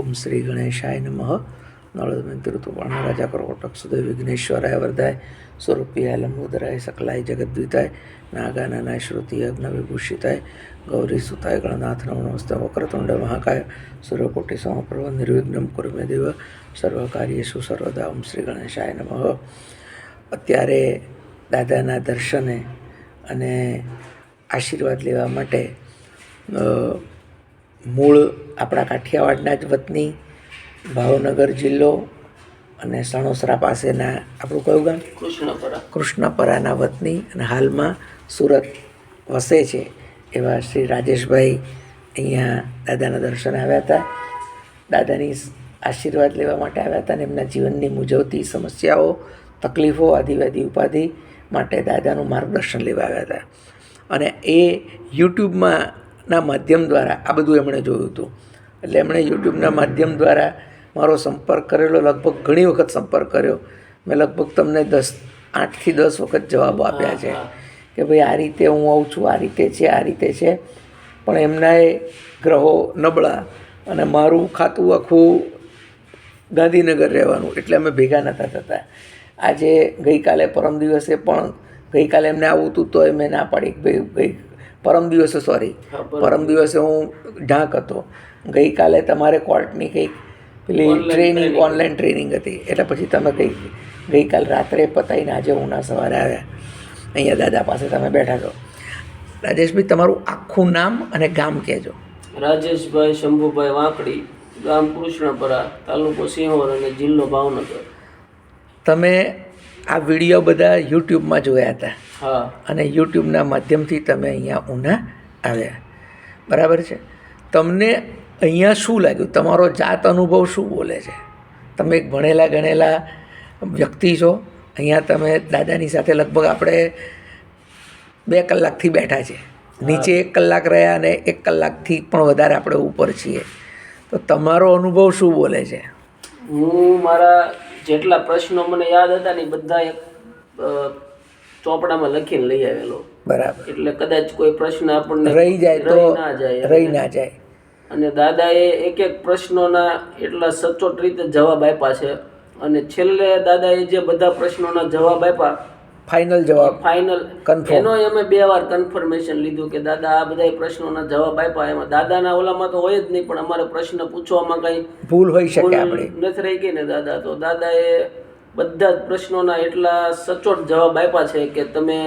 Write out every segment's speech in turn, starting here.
ઓમ શ્રી ગણેશાય નમઃ. નળદમય ઋતુપર્ણ રાજા કરોટક સુદય વિઘ્નેશ્વરાય વરદાય સ્વરૂપિયાય લંબોદરાય સકલાય જગદ્વિતાય નાગાનનાય શ્રુતિ યજ્ઞ વિભૂષિતાય ગૌરી સુતાય ગણનાથ નમો નમસ્તે વક્રતુંડ મહાકાય સૂર્યકોટિ સમપ્રભ નિર્વિઘ્નમ કુરુ મે દેવ સર્વકાર્યેશુ સર્વદા ઓમ શ્રી ગણેશાય નમઃ. અત્યારે દાદાના દર્શને અને આશીર્વાદ લેવા માટે મૂળ આપણા કાઠિયાવાડના જ વતની ભાવનગર જિલ્લો અને સણોસરા પાસેના આપણું કયું ગામ? કૃષ્ણપરા. કૃષ્ણપરાના વતની અને હાલમાં સુરત વસે છે એવા શ્રી રાજેશભાઈ અહીંયા દાદાના દર્શન આવ્યા હતા. દાદાની આશીર્વાદ લેવા માટે આવ્યા હતા અને એમના જીવનની મૂંઝવતી સમસ્યાઓ તકલીફો આદિવાદી ઉપાધિ માટે દાદાનું માર્ગદર્શન લેવા આવ્યા હતા. અને એ યુટ્યુબમાં ના માધ્યમ દ્વારા આ બધું એમણે જોયું હતું. એટલે એમણે યુટ્યુબના માધ્યમ દ્વારા મારો સંપર્ક કરેલો લગભગ ઘણી વખત સંપર્ક કર્યો. મેં લગભગ તમને દસ આઠથી દસ વખત જવાબો આપ્યા છે કે ભાઈ આ રીતે હું આવું છું આ રીતે છે આ રીતે છે. પણ એમનાએ ગ્રહો નબળા અને મારું ખાતું આખું ગાંધીનગર રહેવાનું એટલે અમે ભેગા નહોતા થતા. આજે ગઈકાલે પરમ દિવસે પણ ગઈકાલે એમને આવું હતું તોય મેં ના પાડી કે ભાઈ ગઈ પરમ દિવસે સોરી પરમ દિવસે. હું ઢાંક હતો. ગઈકાલે તમારે કોર્ટની કંઈક પેલી ટ્રેનિંગ ઓનલાઈન ટ્રેનિંગ હતી. એટલે પછી તમે કંઈક ગઈકાલ રાત્રે પતાવીને આજે ઉના સવારે આવ્યા. અહીંયા દાદા પાસે તમે બેઠા છો. રાજેશભાઈ તમારું આખું નામ અને ગામ કહેજો. રાજેશભાઈ શંભુભાઈ વાંકડી ગામ કૃષ્ણપરા તાલુકો સિંહોર અને જિલ્લો ભાવનગર. તમે આ વીડિયો બધા યુટ્યુબમાં જોયા હતા. અને યુટ્યુબના માધ્યમથી તમે અહીંયા ઉના આવ્યા. બરાબર છે? તમને અહીંયા શું લાગ્યું? તમારો જાત અનુભવ શું બોલે છે? તમે એક ભણેલા ગણેલા વ્યક્તિ છો. અહીંયા તમે દાદાની સાથે લગભગ આપણે બે કલાકથી બેઠા છે નીચે એક કલાક રહ્યા અને એક કલાકથી પણ વધારે આપણે ઉપર છીએ. તો તમારો અનુભવ શું બોલે છે? હું મારા જેટલા પ્રશ્નો મને યાદ હતા ને બધા ચોપડામાં લખીને લઈ આવેલો. બરાબર. એટલે કદાચ કોઈ પ્રશ્ન આપણને રહી જાય તો ના જાય રહી ના જાય. અને દાદાએ એક એક પ્રશ્નોના એટલા સચોટ રીતે જવાબ આપ્યા છે. અને છેલ્લે દાદાએ જે બધા પ્રશ્નોના જવાબ આપ્યા ફાઇનલ જવાબ. ફાઇનલ એનો અમે બે વાર કન્ફર્મેશન લીધું કે દાદા આ બધા પ્રશ્નોના જવાબ આપ્યા. એમાં દાદાના ઓલામાં તો હોય જ નહીં પણ અમારે પ્રશ્ન પૂછવામાં કઈ ભૂલ હોઈ શકે આપણે. નથી રહી ગઈ ને દાદા? તો દાદાએ બધા જ પ્રશ્નોના એટલા સચોટ જવાબ આપ્યા છે કે તમે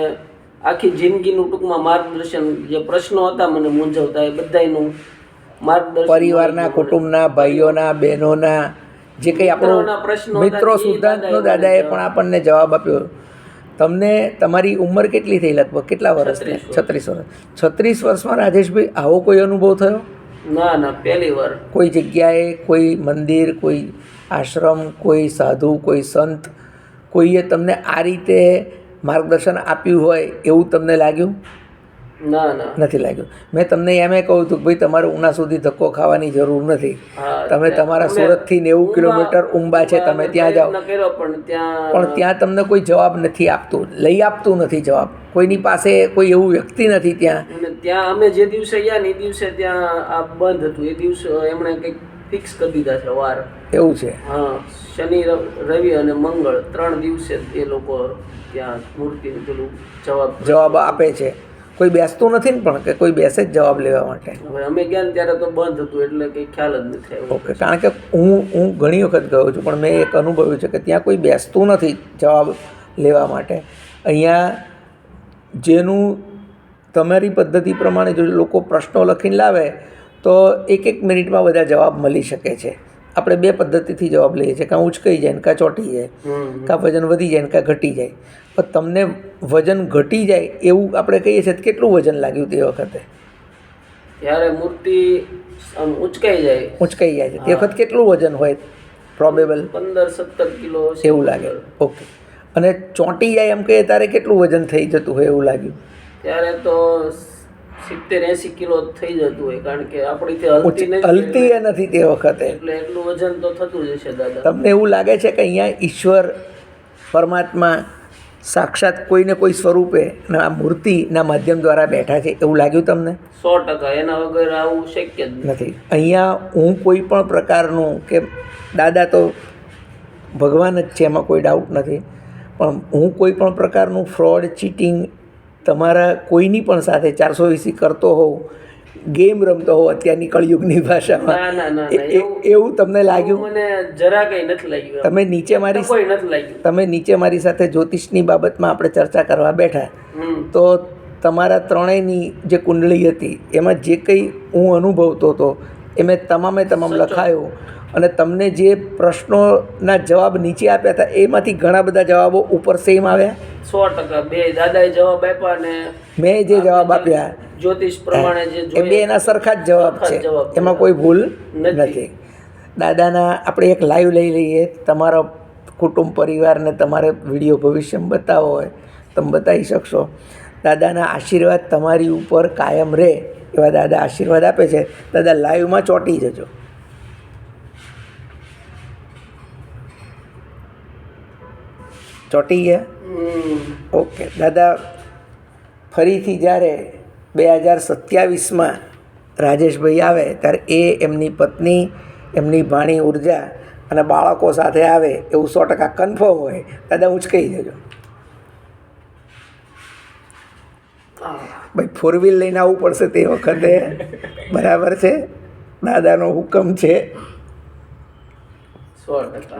આખી જિંદગીનું ટૂંકમાં માર્ગદર્શન જે પ્રશ્નો હતા મને મૂંઝવતા એ બધાયનું માર્ગદર્શન પરિવારના કુટુંબના ભાઈઓના બહેનોના જે કંઈ આપણો પ્રશ્નો મિત્રો સિદ્ધાંતનો દાદાએ દાદાએ પણ આપણને જવાબ આપ્યો. તમને તમારી ઉંમર કેટલી થઈ લગભગ? કેટલા વર્ષ. છત્રીસ વર્ષ. છત્રીસ વર્ષમાં રાજેશભાઈ આવો કોઈ અનુભવ થયો? ના ના પહેલી વાર. કોઈ જગ્યાએ કોઈ મંદિર કોઈ આશ્રમ કોઈ સાધુ કોઈ સંત કોઈએ તમને આ રીતે માર્ગદર્શન આપ્યું હોય એવું તમને લાગ્યું? ના ના. નથી લાગ્યું. મેં તમને એમ કહ્યું હતું કે ભાઈ તમારે ઉના સુધી ધક્કો ખાવાની જરૂર નથી. તમે તમારા સુરતથી નેવું કિલોમીટર ઉંબા છે તમે ત્યાં જાઓ. પણ ત્યાં તમને કોઈ જવાબ નથી આપતું લઈ આપતું નથી જવાબ. કોઈની પાસે કોઈ એવું વ્યક્તિ નથી ત્યાં. ત્યાં અમે જે દિવસે ગયા ને એ દિવસે ત્યાં આ બંધ હતું. એ દિવસે એમણે કંઈક ફિક્સ કરી દીધા છે વાર. એવું છે? હા શનિ રવ- અને મંગળ ત્રણ દિવસે એ લોકો ત્યાં મૂર્તિનું પેલું જવાબ જવાબ આપે છે. કોઈ બેસતું નથી ને પણ કે કોઈ બેસે જ જવાબ લેવા માટે? હવે અમે ગયા ને ત્યારે તો બંધ હતું એટલે કંઈ ખ્યાલ જ નથી ઓકે કારણ કે હું હું ઘણી વખત ગયો છું પણ મેં એક અનુભવ્યું છે કે ત્યાં કોઈ બેસતું નથી જવાબ લેવા માટે. અહીંયા જેનું તમારી પદ્ધતિ પ્રમાણે જો લોકો પ્રશ્નો લખીને લાવે તો એક એક મિનિટમાં બધા જવાબ મળી શકે છે. આપણે બે પદ્ધતિથી જવાબ લઈએ છીએ. કાં ઉચકાઈ જાય ને કાં ચોંટી જાય. કાં વજન વધી જાય ને કાં ઘટી જાય. પણ તમને વજન ઘટી જાય એવું આપણે કહીએ છીએ કેટલું વજન લાગ્યું તે વખતે? ત્યારે મૂર્તિ ઉચકાઈ જાય. ઉંચકાઈ જાય છે. તે વખત કેટલું વજન હોય? પ્રોબેબલ પંદર સત્તર કિલો. એવું લાગે. ઓકે અને ચોંટી જાય એમ કહીએ ત્યારે કેટલું વજન થઈ જતું હોય એવું લાગ્યું? ત્યારે તો સિત્તેર એસી કિલો થઈ જતું હોય કારણ કે આપણીથી હલતી નથી હલતી એ નથી તે વખતે. એટલે એટલું વજન તો થતું જ હશે દાદા. તમને એવું લાગે છે કે અહીંયા ઈશ્વર પરમાત્મા સાક્ષાત કોઈને કોઈ સ્વરૂપે અને આ મૂર્તિના માધ્યમ દ્વારા બેઠા છે એવું લાગ્યું તમને? સો ટકા. એના વગર આવું શક્ય જ નથી. અહીંયા હું કોઈ પણ પ્રકારનું કે દાદા તો ભગવાન જ છે એમાં કોઈ ડાઉટ નથી. પણ હું કોઈ પણ પ્રકારનું ફ્રોડ ચીટિંગ તમારા કોઈની પણ સાથે ચારસો વીસી કરતો હોઉં ગેમ રમતો હોવ અત્યારની કળયુગની ભાષામાં એવું તમને લાગ્યું? મને જરા કંઈ નથી લાગ્યું તમે નીચે મારી કોઈ નથી લાગ્યું. તમે નીચે મારી સાથે જ્યોતિષની બાબતમાં આપણે ચર્ચા કરવા બેઠા. તો તમારા ત્રણેયની જે કુંડળી હતી એમાં જે કંઈ હું અનુભવતો હતો એ મેં તમામે તમામ લખાયો. અને તમને જે પ્રશ્નોના જવાબ નીચે આપ્યા હતા એમાંથી ઘણા બધા જવાબો ઉપર સેમ આવ્યા? સો ટકા. બે દાદાએ જવાબ આપ્યા ને મેં જે જવાબ આપ્યા. જ્યોતિષ પ્રમાણે જે એ બે એના સરખા જ જવાબ છે. એમાં કોઈ ભૂલ નથી. દાદાના આપણે એક લાઈવ લઈ લઈએ. તમારો કુટુંબ પરિવારને તમારે વીડિયો ભવિષ્યમાં બતાવવો હોય તમે બતાવી શકશો. દાદાના આશીર્વાદ તમારી ઉપર કાયમ રહે એવા દાદા આશીર્વાદ આપે છે. દાદા લાઈવમાં ચોંટી જજો. ચોંટી ગયા? ઓકે દાદા ફરીથી જ્યારે બે હજાર સત્યાવીસમાં રાજેશભાઈ આવે ત્યારે એ એમની પત્ની એમની ભાણી ઊર્જા અને બાળકો સાથે આવે એવું સો ટકા કન્ફર્મ હોય. દાદા હું જ કહી દેજો. ભાઈ ફોર વ્હીલ લઈને આવવું પડશે તે વખતે. બરાબર છે? દાદાનો હુકમ છે.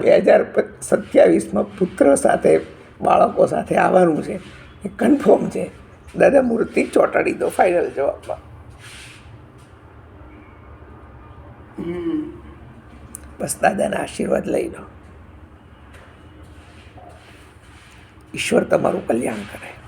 બે હજાર સત્યાવીસમાં પુત્ર સાથે બાળકો સાથે આવવાનું છે. એ કન્ફર્મ છે. દાદા મૂર્તિ ચોંટાડી દો ફાઇનલ જવાબમાં. હમ. બસ દાદાના આશીર્વાદ લઈ લો. ઈશ્વર તમારું કલ્યાણ કરે.